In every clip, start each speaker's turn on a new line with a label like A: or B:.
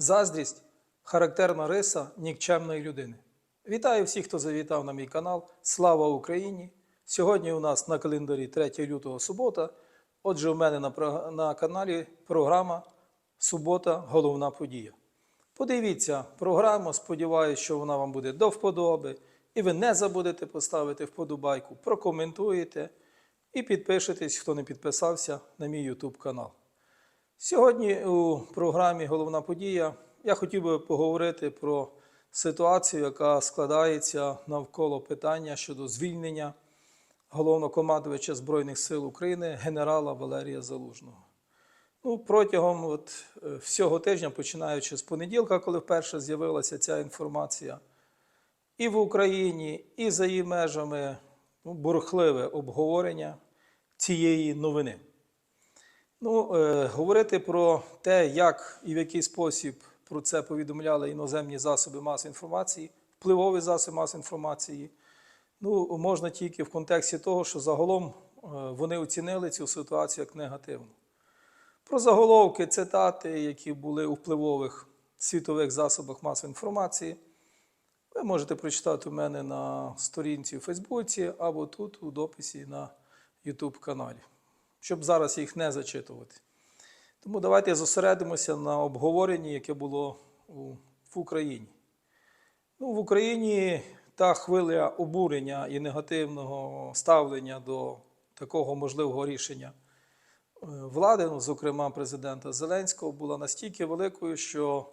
A: Заздрість характерна риса нікчемної людини. Вітаю всіх, хто завітав на мій канал. Слава Україні! Сьогодні у нас на календарі 3 лютого субота. Отже, у мене на, на каналі програма Субота головна подія. Подивіться програму, сподіваюся, що вона вам буде до вподоби. І ви не забудете поставити вподобайку, прокоментуєте і підпишетесь, хто не підписався на мій YouTube канал. Сьогодні у програмі Головна подія я хотів би поговорити про ситуацію, яка складається навколо питання щодо звільнення головнокомандувача Збройних сил України генерала Валерія Залужного. Ну, протягом от, е, всього тижня, починаючи з понеділка, коли вперше з'явилася ця інформація, і в Україні, і за її межами ну, бурхливе обговорення цієї новини. Ну, е, говорити про те, як і в який спосіб про це повідомляли іноземні засоби масової інформації, впливові засоби масової інформації, ну, можна тільки в контексті того, що загалом е, вони оцінили цю ситуацію як негативну. Про заголовки, цитати, які були у впливових світових засобах масової інформації, ви можете прочитати у мене на сторінці у Фейсбуці або тут у дописі на YouTube каналі, щоб зараз їх не зачитувати. Тому давайте зосередимося на обговоренні, яке було в Україні. Ну, в Україні та хвиля обурення і негативного ставлення до такого можливого рішення е, влади, ну, зокрема президента Зеленського, була настільки великою, що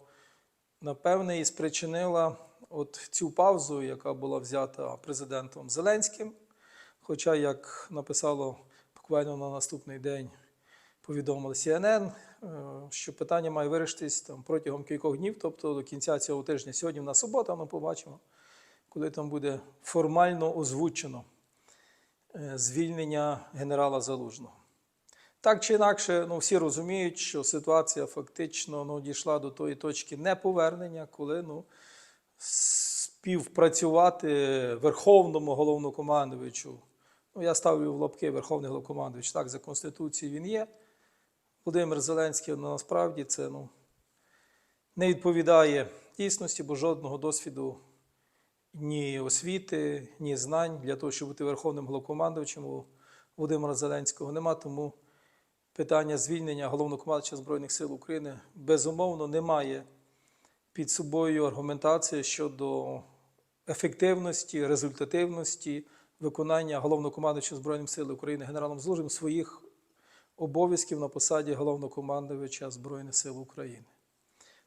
A: напевне і спричинила от цю паузу, яка була взята президентом Зеленським. Хоча, як написало буквально на наступний день, повідомили CNN, е, що питання має вирішитись там протягом кількох днів, тобто до кінця цього тижня. Сьогодні в нас субота, ми побачимо, коли там буде формально озвучено е, звільнення генерала Залужного. Так чи інакше, ну, всі розуміють, що ситуація фактично ну, дійшла до тої точки неповернення, коли ну, співпрацювати Верховному головнокомандувачу. Ну, я ставлю в лапки Верховний головнокомандувач, так, за Конституцією він є. Володимир Зеленський ну, насправді це ну, не відповідає дійсності, бо жодного досвіду ні освіти, ні знань для того, щоб бути Верховним головнокомандувачем у Володимира Зеленського нема. Тому питання звільнення головнокомандувача Збройних сил України безумовно не має під собою аргументації щодо ефективності, результативності виконання головнокомандувача Збройних сил України генералом Злужим своїх обов'язків на посаді головнокомандувача Збройних сил України.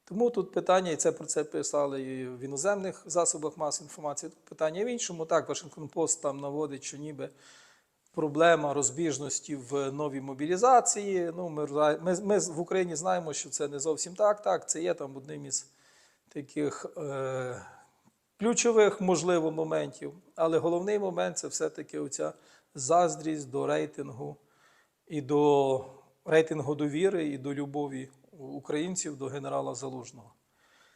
A: Тому тут питання, і це про це писали і в іноземних засобах масової інформації. Тут питання в іншому. Так, Вашингтон Пост там наводить, що ніби проблема розбіжності в новій мобілізації. Ну, ми, ми, ми в Україні знаємо, що це не зовсім так. Так, це є там одним із таких е, ключових, можливо, моментів. Але головний момент це все-таки оця заздрість до рейтингу і до рейтингу довіри, і до любові українців до генерала Залужного.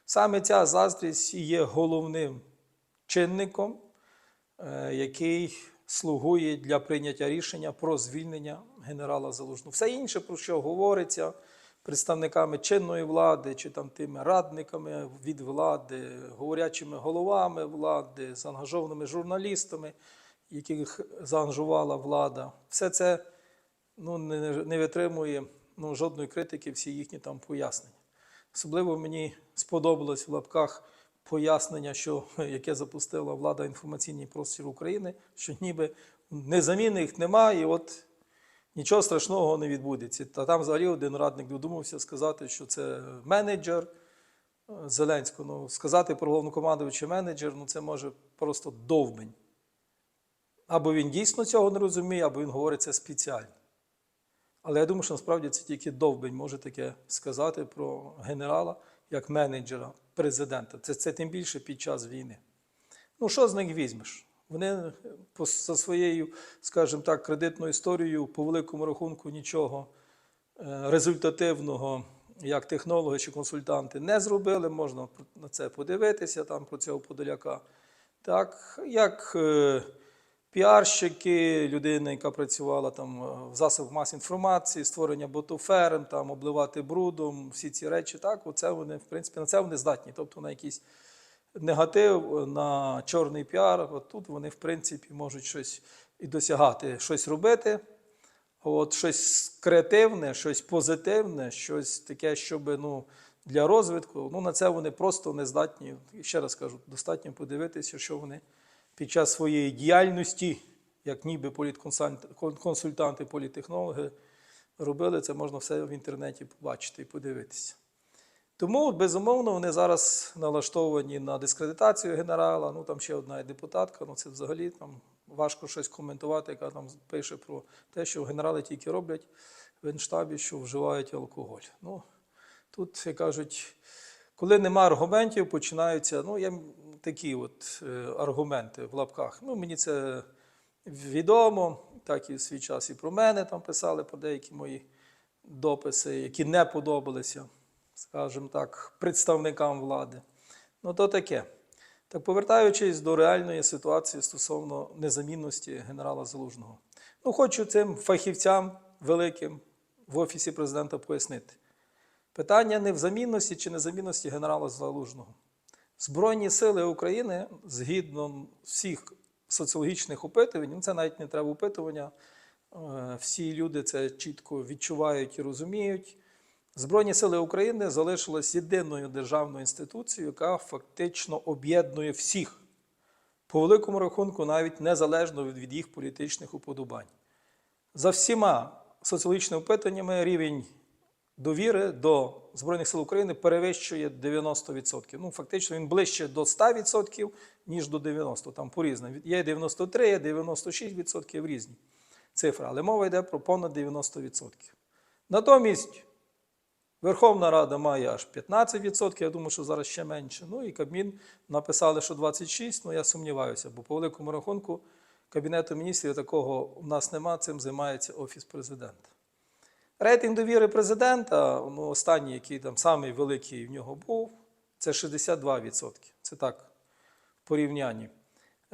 A: Саме ця заздрість є головним чинником, е, який слугує для прийняття рішення про звільнення генерала Залужного. Все інше, про що говориться представниками чинної влади, чи там тими радниками від влади, говорячими головами влади, заангажованими журналістами, яких заангажувала влада, все це ну, не, не витримує ну, жодної критики, всі їхні там пояснення. Особливо мені сподобалось в лапках пояснення, що, яке запустила влада інформаційний простір України, що ніби незамінних немає, і от нічого страшного не відбудеться. Та там взагалі один радник додумався сказати, що це менеджер е, Зеленського. Ну, сказати про головнокомандувача менеджер, ну це може просто довбень. Або він дійсно цього не розуміє, або він говорить це спеціально. Але я думаю, що насправді це тільки довбень може таке сказати про генерала як менеджера президента. Це, це тим більше під час війни. Ну, що з них візьмеш? Вони за своєю, скажімо так, кредитною історією, по великому рахунку, нічого е, результативного, як технологи чи консультанти, не зробили. Можна на це подивитися, там про цього подоляка. Так, як е, піарщики, людина, яка працювала там е, в засобах масової інформації, створення ботоферм, обливати брудом, всі ці речі. Так, оце вони, в принципі, на це вони здатні. Тобто на якийсь негатив, на чорний піар. От тут вони, в принципі, можуть щось і досягати, щось робити. От щось креативне, щось позитивне, щось таке, щоб ну, для розвитку. Ну, на це вони просто не здатні. Ще раз кажу, достатньо подивитися, що вони під час своєї діяльності, як ніби політконсульт- консультанти, політехнологи, робили. Це можна все в інтернеті побачити і подивитися. Тому, безумовно, вони зараз налаштовані на дискредитацію генерала. Ну там ще одна депутатка. Ну це взагалі там важко щось коментувати, яка там пише про те, що генерали тільки роблять в генштабі, що вживають алкоголь. Ну тут як кажуть, коли нема аргументів, починаються. Ну, є такі от е, аргументи в лапках. Ну, мені це відомо, так і в свій час і про мене там писали про деякі мої дописи, які не подобалися, скажімо так, представникам влади. Ну, то таке. Так, повертаючись до реальної ситуації стосовно незамінності генерала Залужного. Ну, хочу цим фахівцям великим в Офісі президента пояснити. Питання не в замінності чи незамінності генерала Залужного. Збройні сили України, згідно всіх соціологічних опитувань, ну це навіть не треба опитування, е, всі люди це чітко відчувають і розуміють. Збройні сили України залишились єдиною державною інституцією, яка фактично об'єднує всіх, по великому рахунку, навіть незалежно від, їх політичних уподобань. За всіма соціологічними опитаннями рівень довіри до Збройних сил України перевищує 90%. Ну, фактично, він ближче до 100%, ніж до 90%. Там по-різному. Є 93, є 96% різні цифри, але мова йде про понад 90%. Натомість Верховна Рада має аж 15%, я думаю, що зараз ще менше. Ну і Кабмін написали, що 26%, ну я сумніваюся, бо по великому рахунку Кабінету міністрів такого у нас нема, цим займається Офіс президента. Рейтинг довіри президента, ну, останній, який там самий великий в нього був, це 62%. Це так, в порівнянні.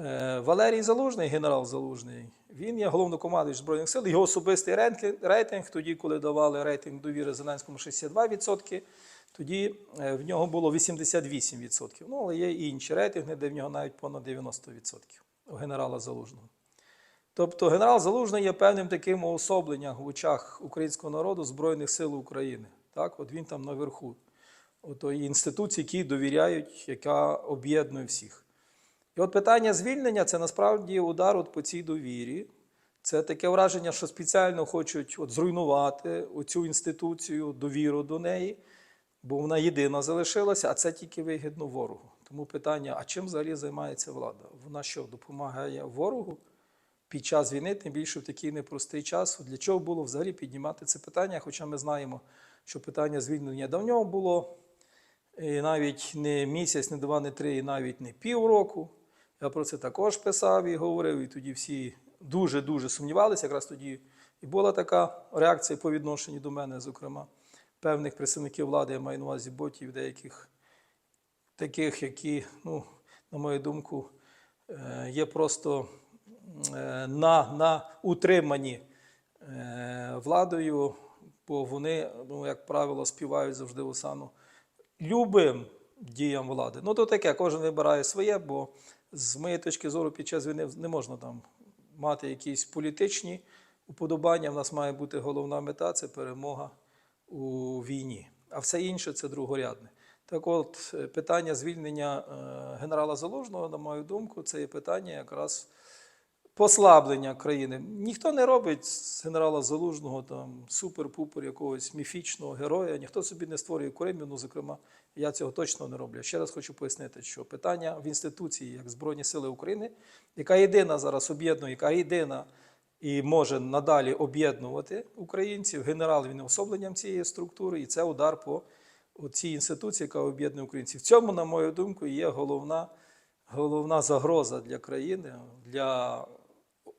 A: Е, Валерій Залужний, генерал Залужний, він є головнокомандуючий Збройних сил. Його особистий рейтинг, тоді, коли давали рейтинг довіри Зеленському 62%, тоді е, в нього було 88%. Ну, але є і інші рейтинги, де в нього навіть понад 90% у генерала Залужного. Тобто генерал Залужний є певним таким уособленням в очах українського народу Збройних сил України. Так? От він там наверху. Отої інституції, які довіряють, яка об'єднує всіх. І от питання звільнення це насправді удар от по цій довірі. Це таке враження, що спеціально хочуть от зруйнувати цю інституцію, довіру до неї, бо вона єдина залишилася, а це тільки вигідно ворогу. Тому питання: а чим взагалі займається влада? Вона що, допомагає ворогу під час війни, тим більше в такий непростий час? Для чого було взагалі піднімати це питання? Хоча ми знаємо, що питання звільнення давно було, і навіть не місяць, не два, не три, і навіть не півроку. Я про це також писав і говорив, і тоді всі дуже-дуже сумнівалися. Якраз тоді і була така реакція по відношенню до мене, зокрема, певних представників влади, я маю на увазі ботів, деяких таких, які, ну, на мою думку, е, є просто е, на, на утримані е, владою, бо вони, ну, як правило, співають завжди осану любим діям влади. Ну, то таке, кожен вибирає своє, бо з моєї точки зору, під час війни не можна там мати якісь політичні уподобання. В нас має бути головна мета це перемога у війні. А все інше це другорядне. Так от, е, питання звільнення е, генерала Залужного, на мою думку, це є питання якраз послаблення країни. Ніхто не робить з генерала Залужного там супер-пупер якогось міфічного героя, ніхто собі не створює Кремлю, ну, зокрема, я цього точно не роблю. Ще раз хочу пояснити, що питання в інституції, як Збройні Сили України, яка єдина зараз об'єднує, яка єдина і може надалі об'єднувати українців, генерал він особленням цієї структури, і це удар по цій інституції, яка об'єднує українців. В цьому, на мою думку, є головна, головна загроза для країни, для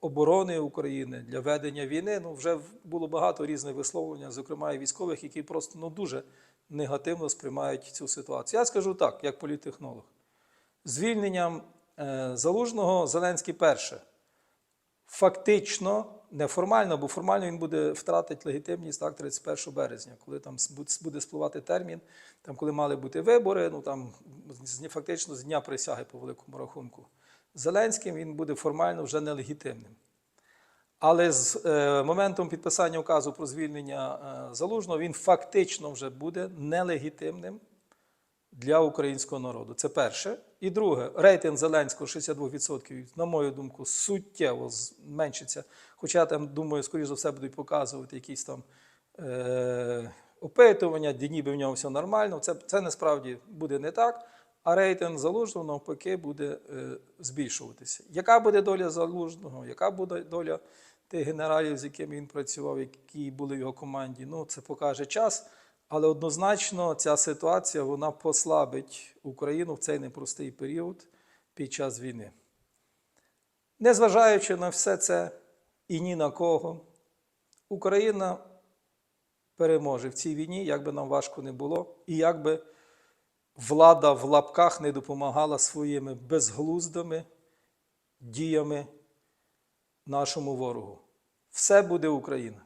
A: оборони України, для ведення війни. Ну, вже було багато різних висловлень, зокрема і військових, які просто ну, дуже негативно сприймають цю ситуацію. Я скажу так, як політтехнолог. Звільненням е, залужного Зеленський перше фактично, не формально, бо формально він буде втратити легітимність так, 31 березня, коли там буде- спливати термін, там, коли мали бути вибори, ну там фактично з дня присяги по великому рахунку. Зеленським він буде формально вже нелегітимним. Але з е, моментом підписання указу про звільнення е, залужного він фактично вже буде нелегітимним для українського народу. Це перше. І друге, рейтинг Зеленського 62%, на мою думку, суттєво зменшиться. Хоча там думаю, скоріш за все будуть показувати якісь там е, опитування, де ніби в нього все нормально. Це, це насправді буде не так. А рейтинг залужного навпаки буде е, збільшуватися. Яка буде доля залужного? Яка буде доля тих генералів, з якими він працював, які були в його команді? Ну, це покаже час. Але однозначно ця ситуація вона послабить Україну в цей непростий період під час війни. Незважаючи на все це і ні на кого, Україна переможе в цій війні, як би нам важко не було, і як би влада в лапках не допомагала своїми безглуздими діями нашому ворогу. Все буде Україна.